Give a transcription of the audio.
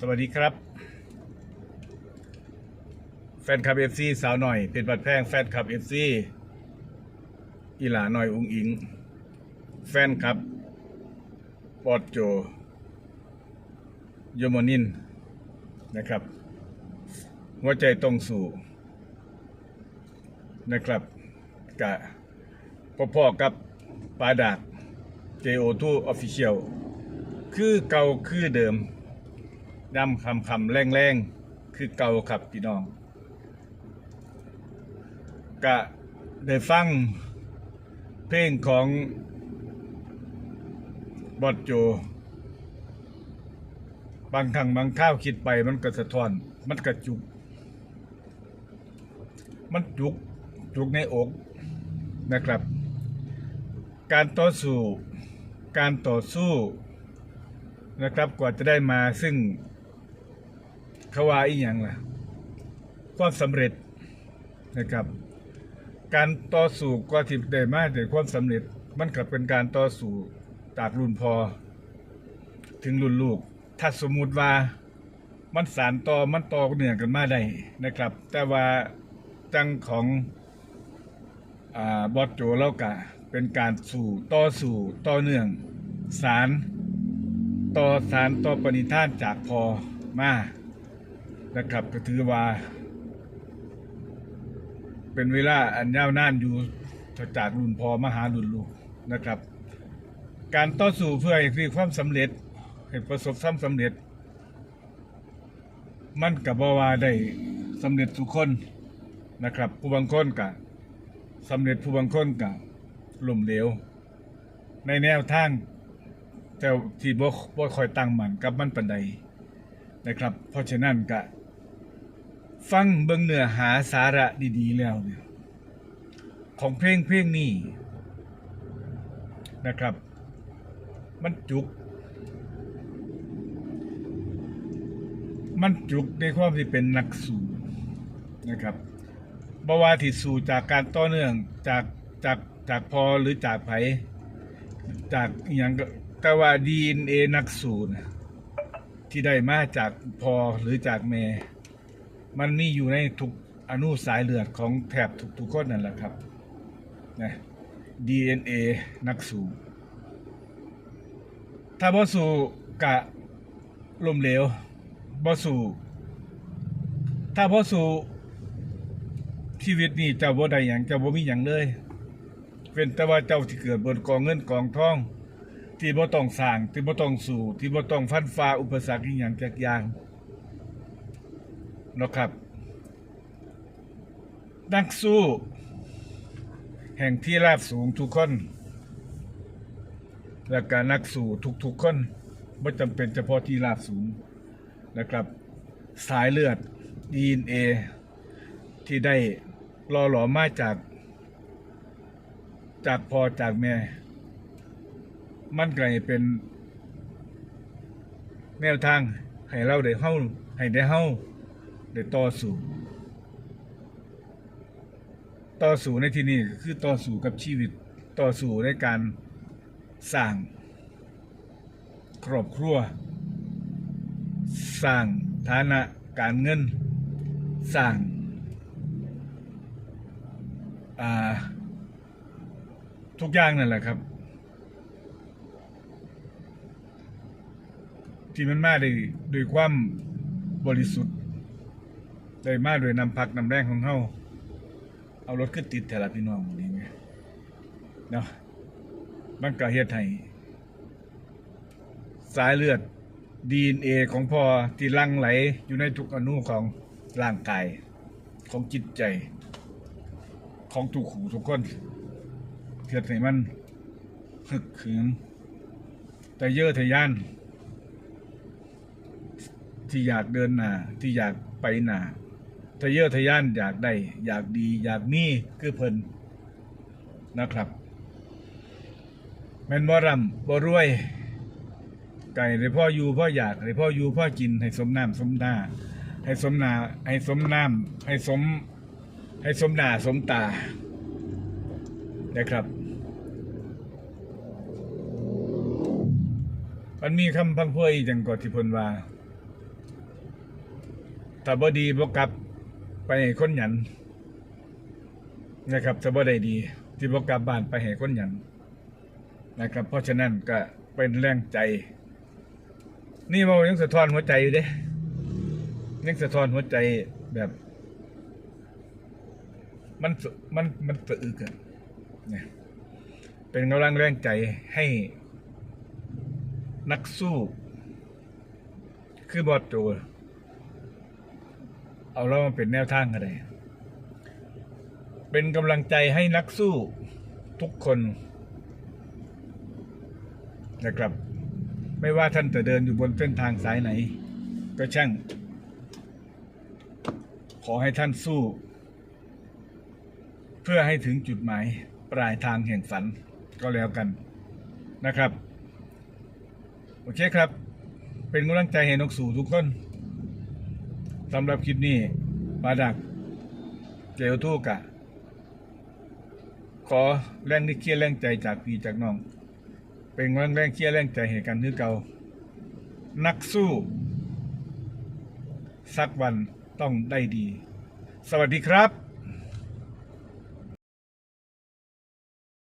สวัสดีครับ แฟนคลับเอฟซีสาวหน่อยเป็นบัดแพงแฟนคลับเอฟซีอีหลาหน่อยอุ้งอิง แฟนคลับปอดโจโยมนินนะครับหัวใจต้องสู่นะครับกะพ่อๆกับปาดาก JO2 Official คือเก่าคือเดิม ดำคำคำแรงแรงคือเก่าครับพี่น้องกะได้ฟังเพลงของบอดโจ บางครั้งบางข้าวคิดไปมันก็สะท้อน มันกระจุก มันจุก จุกในอกนะครับ การต่อสู้ การต่อสู้นะครับกว่าจะได้มาซึ่ง เขาว่าอีกอย่างล่ะ ความสำเร็จนะครับ การต่อสู้กว่าที่ได้มาถึงความสำเร็จมันก็เป็นการต่อสู้จากรุ่นพอ ถึงรุ่นลูก ถ้าสมมุติว่ามันสารต่อมันต่อเนื่องกันมาได้นะครับ แต่ว่าจังของอ่าบอสโจแล้วกะเป็นการสู่ต่อสู่ต่อเนื่อง สารต่อสารต่อปณิธานจากพอมา นะครับก็ถือว่า เป็นเวลาอันยาวนานอยู่จากรุ่นพอมาหารุ่นลูกนะครับ การต่อสู้เพื่อให้มีความสำเร็จให้ประสบความสำเร็จ มันกับว่าได้สำเร็จทุกคนนะครับ ผู้บางคนกะสำเร็จผู้บางคนกะล่มเหลวในแนวทางแต่ที่บ่บ่คอยตั้งมั่นกับมันปานใดนะครับ เพราะฉะนั้นกะ ฟังเบิงเนื้อหาสาระดีๆแล้วเนี่ยของเพลงเพลงนี้นะครับ มันจุก มันจุกในความที่เป็นนักสู้นะครับบวาที่สู้จากการต่อเนื่องจากจากจากพอหรือจากไผจากอย่างก็แต่ว่าดีเอ็นเอนักสู้นะที่ได้มาจากพอหรือจากแม่ มันมีอยู่ในทุกอนุสายเลือดของแถบทุกทุกคนนั่นแหละครับนะ DNA นักสู้ถ้าบ่สู้กะลมเหลวบ่สู้ถ้าบ่สู้ชีวิตนี้เจ้าบ่ได้หยังเจ้าบ่มีหยังเลย เป็นแต่ว่าเจ้าที่เกิดบนกองเงินกองทอง ที่บ่ต้องสร้างที่บ่ต้องสู้ที่บ่ต้องฟันฝ่าอุปสรรคอีหยังจักอย่างเนะครับ นักสู้ แห่งที่ราบสูงทุกคน และการนักสู้ทุกๆคนไม่จำเป็นเฉพาะที่ราบสูงนะครับ สายเลือด DNA ที่ได้รอหลอมาจาก จากพ่อจากแม่ มันก็ให้เป็นแนวทางให้เราได้เฮาให้ได้เฮา ได้ต่อสู้ต่อสู้ในที่นี้คือต่อสู้กับชีวิตต่อสู้ในการสร้างครอบครัว สร้างฐานะการเงิน สร้างาทุกอย่างนั่นแหละครับ ที่มันมาด้วยด้วยความบริสุทธิ์ ได้มาโดยนำพักนำแรงของเฮาเอารถขึ้นติดแถละพี่น้องนี้ไงเนาะมันก็เฮ็ดให้สายเลือด DNA ของพ่อที่ลังไหลอยู่ในทุกอนุของร่างกาย ของจิตใจ ของทุกหูทุกคนเฮ็ดให้มันฮึกเหิมแต่เยอะทะยาน ที่อยากเดินหน้าที่อยากไปหน้า ทะเยอทะยานอยากได้อยากดี อยากมีคือเพิ่นนะครับแม่นบ่รำบ่รวย ไก่ให้พ่ออยู่พ่ออยากให้พ่ออยู่พ่อกินให้สมน้ำสมหน้าให้สมนาให้สมน้ำให้สมให้สมหน้าสมตานะครับ มันมีคำพังเพยอีกจังก่อนที่พนว่าถ้าบ่ดีบ่กลับ ไปให้คนหยันนะครับถ้าบ่ได้ดี ที่บ่กลับบ้านไปให้คนหยันนะครับ เพราะฉะนั้นก็เป็นแรงใจ นี่มันยังสะท้อนหัวใจอยู่เด้ยังสะท้อนหัวใจแบบ มันสมันมันสะอึกอะเนี่ยเป็นกำลังแรงใจให้นักสู้คือบอสโจ เอาเรามาเป็นแนวทางกันเลยเป็นกำลังใจให้นักสู้ทุกคนนะครับ ไม่ว่าท่านจะเดินอยู่บนเส้นทางสายไหน ก็ช่าง ขอให้ท่านสู้ เพื่อให้ถึงจุดหมายปลายทางแห่งฝันก็แล้วกันนะครับ โอเคครับ เป็นกำลังใจให้นกสู่ทุกคน สำหรับคลิปนี้ปาดักเกลทูกะ ขอแรงนิเคียแรงใจจากพี่จากน้อง เป็นแรงแรงเคียแรงใจให้กันคือเก่านักสู้ สักวันต้องได้ดี สวัสดีครับ